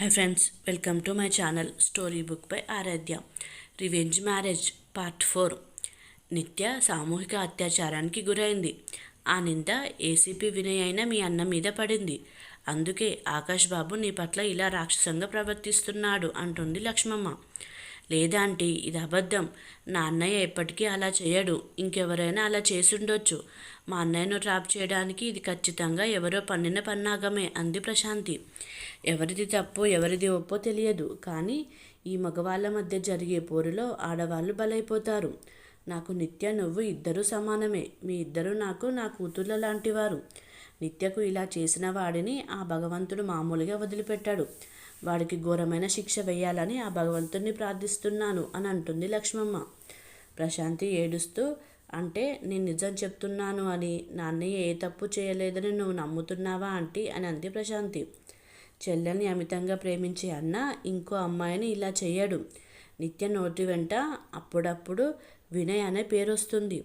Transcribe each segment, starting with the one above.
Hi friends welcome to my channel story book by Aaradhya revenge marriage part four Nitya సామూహిక అత్యాచారానికి గురైంది. ఆ నింద ఏసీపీ వినయ్ అయిన మీ అన్న మీద పడింది. అందుకే ఆకాష్ బాబు నీ పట్ల ఇలా రాక్షసంగా ప్రవర్తిస్తున్నాడు అంటుంది లక్ష్మమ్మ. లేదాంటీ ఇది అబద్ధం. నా అన్నయ్య ఎప్పటికీ అలా చేయడు. ఇంకెవరైనా అలా చేసుండొచ్చు. మా అన్నయ్యను ట్రాప్ చేయడానికి ఇది ఖచ్చితంగా ఎవరో పన్నిన పన్నాగమే అంది ప్రశాంతి. ఎవరిది తప్పో ఎవరిది ఒప్పో తెలియదు. కానీ ఈ మగవాళ్ళ మధ్య జరిగే పోరులో ఆడవాళ్ళు బలైపోతారు. నాకు నిత్య నువ్వు ఇద్దరూ సమానమే. మీ ఇద్దరు నాకు నా కూతుర్ల లాంటివారు నిత్యకు ఇలా చేసిన వాడిని ఆ భగవంతుడు మామూలుగా వదిలిపెట్టాడు. వాడికి ఘోరమైన శిక్ష వేయాలని ఆ భగవంతుణ్ణి ప్రార్థిస్తున్నాను అని అంటుంది లక్ష్మమ్మ. ప్రశాంతి ఏడుస్తూ అంటే నేను నిజం చెప్తున్నాను అని నాన్నయ్య ఏ తప్పు చేయలేదని నువ్వు నమ్ముతున్నావా ఆంటీ? అని అంది ప్రశాంతి. చెల్లెల్ని అమితంగా ప్రేమించే అన్న ఇంకో అమ్మాయిని ఇలా చేయడు నిత్య నోటి వెంట అప్పుడప్పుడు వినయ్ అనే పేరు వస్తుంది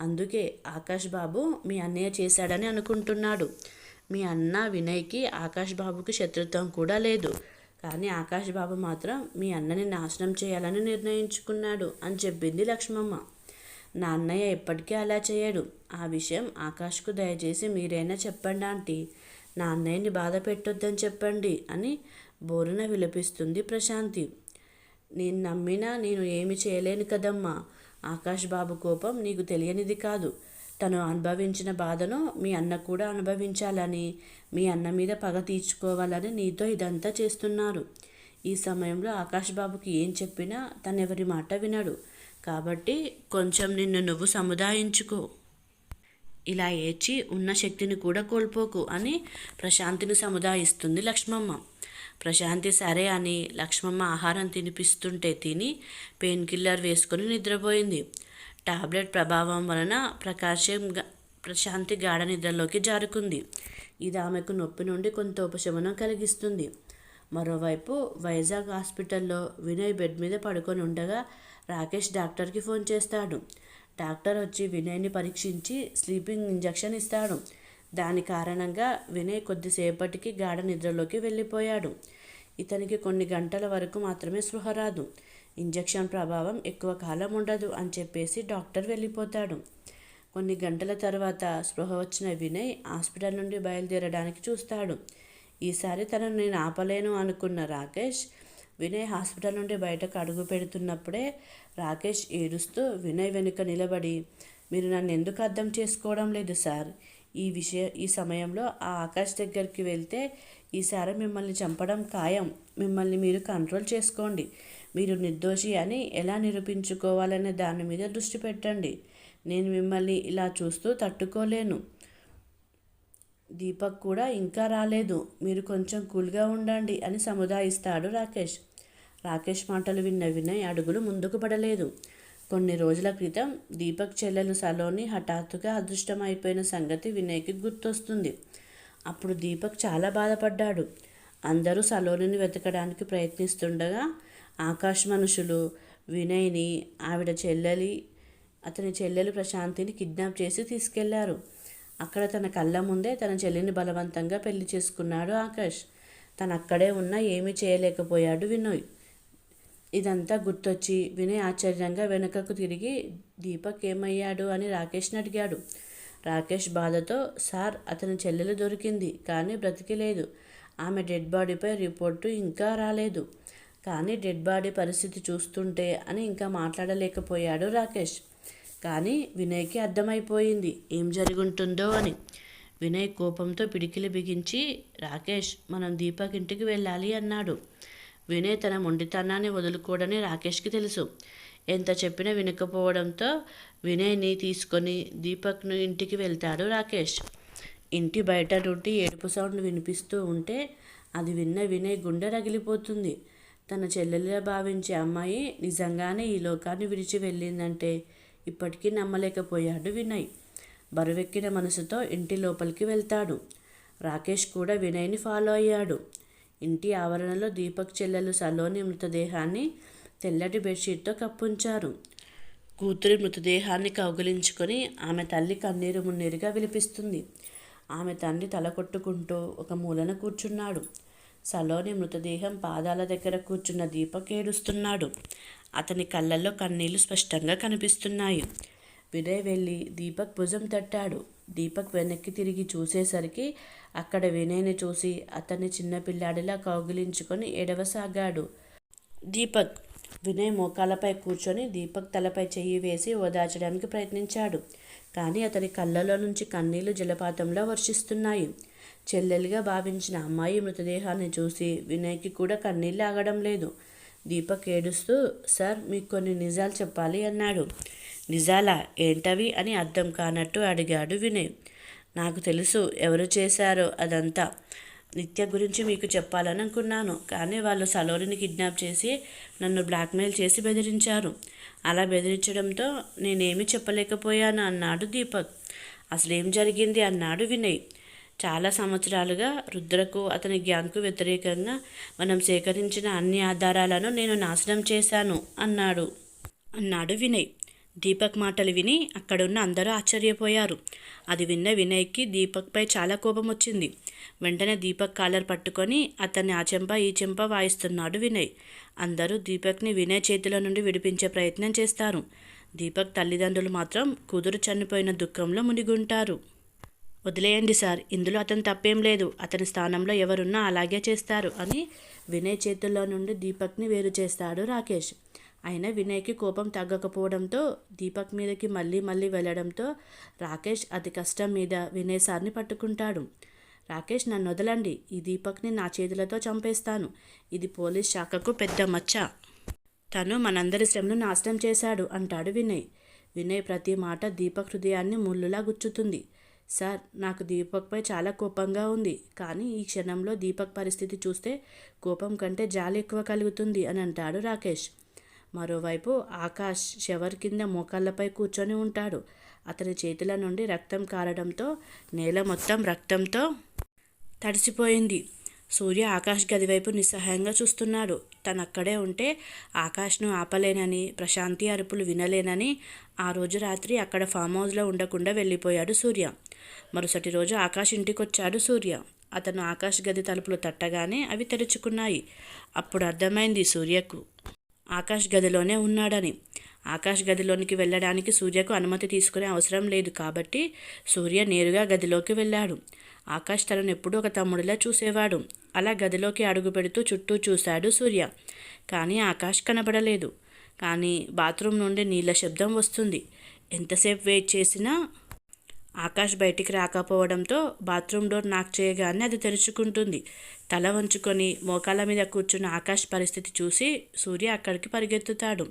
అందుకే ఆకాష్ బాబు మీ అన్నయ్య చేశాడని అనుకుంటున్నాడు. మీ అన్న వినయ్కి ఆకాష్ బాబుకి శత్రుత్వం కూడా లేదు. కానీ ఆకాష్ బాబు మాత్రం మీ అన్నని నాశనం చేయాలని నిర్ణయించుకున్నాడు అని చెప్పింది లక్ష్మమ్మ. నా అన్నయ్య ఎప్పటికీ అలా చేయడు. ఆ విషయం ఆకాష్కు దయచేసి మీరైనా చెప్పండి ఆంటీ. నా అన్నయ్యని బాధ పెట్టొద్దని చెప్పండి అని బోరున విలపిస్తుంది ప్రశాంతి. నేను నమ్మినా నేను ఏమి చేయలేను కదమ్మా. ఆకాష్ బాబు కోపం నీకు తెలియనిది కాదు. తను అనుభవించిన బాధను మీ అన్న కూడా అనుభవించాలని మీ అన్న మీద పగ తీర్చుకోవాలని నీతో ఇదంతా చేస్తున్నారు. ఈ సమయంలో ఆకాష్ బాబుకి ఏం చెప్పినా తను ఎవరి మాట వినడు. కాబట్టి కొంచెం నిన్ను నువ్వు సముదాయించుకో. ఇలా ఏడ్చి ఉన్న శక్తిని కూడా కోల్పోకు అని ప్రశాంతిని సముదాయిస్తుంది లక్ష్మమ్మ. ప్రశాంతి సరే అని లక్ష్మమ్మ ఆహారం తినిపిస్తుంటే తిని పెయిన్ కిల్లర్ వేసుకొని నిద్రపోయింది. టాబ్లెట్ ప్రభావం వలన ప్రకాశం ప్రశాంతి గాఢ నిద్రలోకి జారుకుంది. ఇది ఆమెకు నొప్పి నుండి కొంత ఉపశమనం కలిగిస్తుంది. మరోవైపు వైజాగ్ హాస్పిటల్లో వినయ్ బెడ్ మీద పడుకొని ఉండగా రాకేష్ డాక్టర్కి ఫోన్ చేస్తాడు. డాక్టర్ వచ్చి వినయ్ని పరీక్షించి స్లీపింగ్ ఇంజెక్షన్ ఇస్తాడు. దాని కారణంగా వినయ్ కొద్దిసేపటికి గాఢ నిద్రలోకి వెళ్ళిపోయాడు. ఇతనికి కొన్ని గంటల వరకు మాత్రమే స్పృహ రాదు. ఇంజెక్షన్ ప్రభావం ఎక్కువ కాలం ఉండదు అని చెప్పేసి డాక్టర్ వెళ్ళిపోతాడు. కొన్ని గంటల తర్వాత స్పృహ వచ్చిన వినయ్ హాస్పిటల్ నుండి బయలుదేరడానికి చూస్తాడు. ఈసారి తనను నేను ఆపలేను అనుకున్న రాకేష్ వినయ్ హాస్పిటల్ నుండి బయటకు అడుగు పెడుతున్నప్పుడే రాకేష్ ఏడుస్తూ వినయ్ వెనుక నిలబడి మీరు నన్ను ఎందుకు అర్థం చేసుకోవడం లేదు సార్? ఈ విషయ ఈ సమయంలో ఆ ఆకాష్ దగ్గరికి వెళ్తే ఈసారి మిమ్మల్ని చంపడం ఖాయం. మిమ్మల్ని మీరు కంట్రోల్ చేసుకోండి. మీరు నిర్దోషి అని ఎలా నిరూపించుకోవాలనే దాని మీద దృష్టి పెట్టండి. నేను మిమ్మల్ని ఇలా చూస్తూ తట్టుకోలేను. దీపక్ కూడా ఇంకా రాలేదు. మీరు కొంచెం కూల్గా ఉండండి అని సముదాయిస్తాడు రాకేష్. రాకేష్ మాటలు విన్న వినయ్ అడుగులు ముందుకు పడలేదు. కొన్ని రోజుల క్రితం దీపక్ చెల్లెలు సలోని హఠాత్తుగా అదృష్టమైపోయిన సంగతి వినయ్కి గుర్తొస్తుంది. అప్పుడు దీపక్ చాలా బాధపడ్డాడు. అందరూ సలోనిని వెతకడానికి ప్రయత్నిస్తుండగా ఆకాష్ మనుషులు వినయ్ని ఆవిడ చెల్లెలి అతని చెల్లెలు ప్రశాంతిని కిడ్నాప్ చేసి తీసుకెళ్ళారు. అక్కడ తన కళ్ళ ముందే తన చెల్లిని బలవంతంగా పెళ్ళి చేసుకున్నాడు ఆకాష్. తను అక్కడే ఉన్నా ఏమీ చేయలేకపోయాడు వినోయ్. ఇదంతా గుర్తొచ్చి వినయ్ ఆశ్చర్యంగా వెనుకకు తిరిగి దీపక్ ఏమయ్యాడు? అని రాకేష్ని అడిగాడు. రాకేష్ బాధతో సార్ అతని చెల్లెలు దొరికింది కానీ బ్రతికిలేదు. ఆమె డెడ్ బాడీపై రిపోర్టు ఇంకా రాలేదు. కానీ డెడ్ బాడీ పరిస్థితి చూస్తుంటే అని ఇంకా మాట్లాడలేకపోయాడు రాకేష్. కానీ వినయ్కి అర్థమైపోయింది ఏం జరుగుంటుందో అని. వినయ్ కోపంతో పిడికిలి బిగించి రాకేష్ మనం దీపక్ ఇంటికి వెళ్ళాలి అన్నాడు. వినయ్ తన మొండితనాన్ని వదులుకోడని రాకేష్కి తెలుసు. ఎంత చెప్పినా వినకపోవడంతో వినయ్ని తీసుకొని దీపక్ను ఇంటికి వెళ్తాడు రాకేష్. ఇంటి బయట నుండి ఏడుపు సౌండ్ వినిపిస్తూ ఉంటే అది విన్న వినయ్ గుండె రగిలిపోతుంది. తన చెల్లెలుగా భావించే అమ్మాయి నిజంగానే ఈ లోకాన్ని విడిచి వెళ్ళిందంటే ఇప్పటికీ నమ్మలేకపోయాడు వినయ్. బరువెక్కిన మనసుతో ఇంటి లోపలికి వెళ్తాడు. రాకేష్ కూడా వినయ్ని ఫాలో అయ్యాడు. ఇంటి ఆవరణలో దీపక్ చెల్లెలు సలోని మృతదేహాన్ని తెల్లటి బెడ్షీట్తో కప్పుంచారు. కూతురి మృతదేహాన్ని కౌగిలించుకొని ఆమె తల్లి కన్నీరు మున్నీరుగా విలిపిస్తుంది. ఆమె తండ్రి తల కొట్టుకుంటూ ఒక మూలన కూర్చున్నాడు. సలోని మృతదేహం పాదాల దగ్గర కూర్చున్న దీపక్ ఏడుస్తున్నాడు. అతని కళ్ళల్లో కన్నీళ్ళు స్పష్టంగా కనిపిస్తున్నాయి. వినయ్ వెళ్ళి దీపక్ భుజం తట్టాడు. దీపక్ వెనక్కి తిరిగి చూసేసరికి అక్కడ వినయ్ని చూసి అతన్ని చిన్నపిల్లాడిలా కౌగిలించుకొని ఎడవసాగాడు దీపక్ వినయ్ మోకాలపై కూర్చొని దీపక్ తలపై చెయ్యి వేసి ఓదార్చడానికి ప్రయత్నించాడు. కానీ అతని కళ్ళలో నుంచి కన్నీళ్ళు జలపాతంలో వర్షిస్తున్నాయి. చెల్లెలుగా భావించిన అమ్మాయి మృతదేహాన్ని చూసి వినయ్కి కూడా కన్నీళ్ళు ఆగడం లేదు. దీపక్ ఏడుస్తూ సార్ మీకు కొన్ని నిజాలు చెప్పాలి అన్నాడు. నిజాలా? ఏంటవి? అని అర్థం కానట్టు అడిగాడు వినయ్. నాకు తెలుసు ఎవరు చేశారో అదంతా. నిత్య గురించి మీకు చెప్పాలని అనుకున్నాను కానీ వాళ్ళు సలోరిని కిడ్నాప్ చేసి నన్ను బ్లాక్మెయిల్ చేసి బెదిరించారు. అలా బెదిరించడంతో నేనేమి చెప్పలేకపోయాను అన్నాడు దీపక్. అసలేం జరిగింది? అన్నాడు వినయ్. చాలా సంవత్సరాలుగా రుద్రకు అతని గ్యాంగ్కు వ్యతిరేకంగా మనం సేకరించిన అన్ని ఆధారాలను నేను నాశనం చేశాను అన్నాడు. అన్నాడు వినయ్. దీపక్ మాటలు విని అక్కడున్న అందరూ ఆశ్చర్యపోయారు. అది విన్న వినయ్కి దీపక్పై చాలా కోపం వచ్చింది. వెంటనే దీపక్ కాలర్ పట్టుకొని అతన్ని ఆ చెంప ఈ చెంప వాయిస్తున్నాడు వినయ్. అందరూ దీపక్ని వినయ్ చేతిలో నుండి విడిపించే ప్రయత్నం చేస్తారు. దీపక్ తల్లిదండ్రులు మాత్రం కూతురు చనిపోయిన దుఃఖంలో మునిగుంటారు. వదిలేయండి సార్. ఇందులో అతను తప్పేం లేదు. అతని స్థానంలో ఎవరున్నా అలాగే చేస్తారు అని వినయ్ చేతుల్లో నుండి దీపక్ని వేరు చేస్తాడు రాకేష్. అయినా వినయ్కి కోపం తగ్గకపోవడంతో దీపక్ మీదకి మళ్ళీ మళ్ళీ వెళ్ళడంతో రాకేష్ అతి కష్టం మీద వినయ్ సార్ని పట్టుకుంటాడు. రాకేష్ నన్ను వదలండి. ఈ దీపక్ని నా చేతులతో చంపేస్తాను. ఇది పోలీస్ శాఖకు పెద్ద మచ్చ. తను మనందరి శ్రమను నాశనం చేశాడు అంటాడు వినయ్. వినయ్ ప్రతి మాట దీపక్ హృదయాన్ని ముళ్ళులా గుచ్చుతుంది. సార్ నాకు దీపక్పై చాలా కోపంగా ఉంది. కానీ ఈ క్షణంలో దీపక్ పరిస్థితి చూస్తే కోపం కంటే జాలి ఎక్కువ కలుగుతుంది అని అంటాడు రాకేష్. మరోవైపు ఆకాష్ షవర్ కింద మోకాళ్ళపై కూర్చొని ఉంటాడు. అతని చేతుల నుండి రక్తం కారడంతో నేల మొత్తం రక్తంతో తడిసిపోయింది. సూర్య ఆకాష్ గదివైపు నిస్సహాయంగా చూస్తున్నాడు. తనక్కడే ఉంటే ఆకాష్ను ఆపలేనని ప్రశాంతి అరుపులు వినలేనని ఆ రోజు రాత్రి అక్కడ ఫామ్ హౌస్లో ఉండకుండా వెళ్ళిపోయాడు సూర్య. మరుసటి రోజు ఆకాష్ ఇంటికొచ్చాడు సూర్య. అతను ఆకాష్ గది తలుపులు తట్టగానే అవి తెరుచుకున్నాయి. అప్పుడు అర్థమైంది సూర్యకు. ఆకాష్ గదిలోనే ఉన్నాడని. ఆకాష్ గదిలోనికి వెళ్ళడానికి సూర్యకు అనుమతి తీసుకునే అవసరం లేదు కాబట్టి సూర్య నేరుగా గదిలోకి వెళ్ళాడు. ఆకాష్ తనను ఎప్పుడూ ఒక తమ్ముడిలా చూసేవాడు. అలా గదిలోకి అడుగు పెడుతూ చుట్టూ చూశాడు సూర్య. కానీ ఆకాష్ కనబడలేదు. కానీ బాత్రూమ్ నుండి నీళ్ళ శబ్దం వస్తుంది. ఎంతసేపు వెయిట్ చేసినా ఆకాష్ బయటికి రాకపోవడంతో బాత్రూమ్ డోర్ నాక్ చేయగానే అది తెరుచుకుంటుంది. తల వంచుకొని మోకాల మీద కూర్చున్న ఆకాష్ పరిస్థితి చూసి సూర్య అక్కడికి పరిగెత్తుతాడు.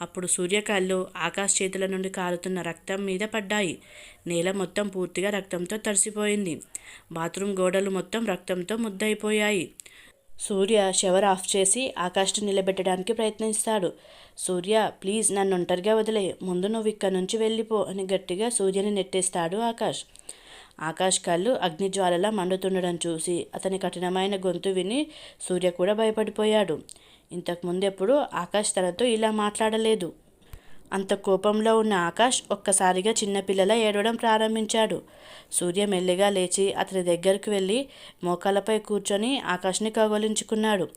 అప్పుడు సూర్య కళ్ళు ఆకాష్ చేతుల నుండి కారుతున్న రక్తం మీద పడ్డాయి. నేల మొత్తం పూర్తిగా రక్తంతో తడిసిపోయింది. బాత్రూమ్ గోడలు మొత్తం రక్తంతో ముద్దయిపోయాయి. సూర్య షవర్ ఆఫ్ చేసి ఆకాష్ని నిలబెట్టడానికి ప్రయత్నిస్తాడు. సూర్య ప్లీజ్ నన్ను ఒంటరిగా వదిలే. ముందు నువ్వు ఇక్కడ నుంచి వెళ్ళిపో అని గట్టిగా సూర్యని నెట్టేస్తాడు ఆకాష్. ఆకాష్ కళ్ళు అగ్నిజ్వాలలా మండుతుండడం చూసి అతని కఠినమైన గొంతు విని సూర్య కూడా భయపడిపోయాడు. ఇంతకుముందెప్పుడు ఆకాష్ తనతో ఇలా మాట్లాడలేదు. అంత కోపంలో ఉన్న ఆకాష్ ఒక్కసారిగా చిన్నపిల్లల ఏడవడం ప్రారంభించాడు. సూర్య మెల్లిగా లేచి అతని దగ్గరికి వెళ్ళి మోకాలపై కూర్చొని ఆకాష్ని కౌగలించుకున్నాడు.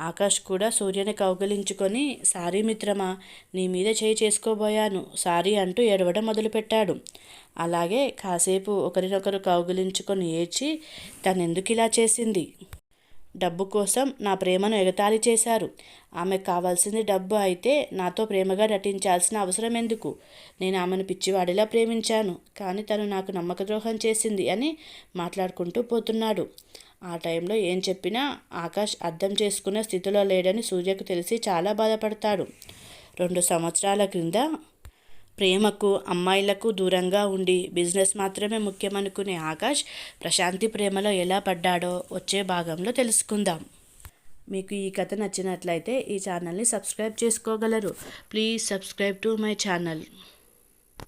ఆకాష్ కూడా సూర్యని కౌగలించుకొని సారీ మిత్రమా నీ మీద చేయి చేసుకోబోయాను. సారీ అంటూ ఏడవడం మొదలుపెట్టాడు. అలాగే కాసేపు ఒకరినొకరు కౌగిలించుకొని ఏడ్చి తనెందుకు ఇలా చేసింది? డబ్బు కోసం నా ప్రేమను ఎగతాళి చేశారు. ఆమెకు కావాల్సింది డబ్బు అయితే నాతో ప్రేమగా నటించాల్సిన అవసరం ఎందుకు? నేను ఆమెను పిచ్చివాడిలా ప్రేమించాను కానీ తను నాకు నమ్మక ద్రోహం చేసింది అని మాట్లాడుకుంటూ పోతున్నాడు. ఆ టైంలో ఏం చెప్పినా ఆకాష్ అర్థం చేసుకునే స్థితిలో లేడని సూర్యకు తెలిసి చాలా బాధపడతాడు. రెండు సంవత్సరాల క్రింద ప్రేమకు అమ్మాయిలకు దూరంగా ఉండి బిజినెస్ మాత్రమే ముఖ్యమనుకునే ఆకాష్ ప్రశాంతి ప్రేమలో ఎలా పడ్డాడో వచ్చే భాగంలో తెలుసుకుందాం. మీకు ఈ కథ నచ్చినట్లయితే ఈ ఛానల్ని సబ్స్క్రైబ్ చేసుకోగలరు. Please subscribe to my channel.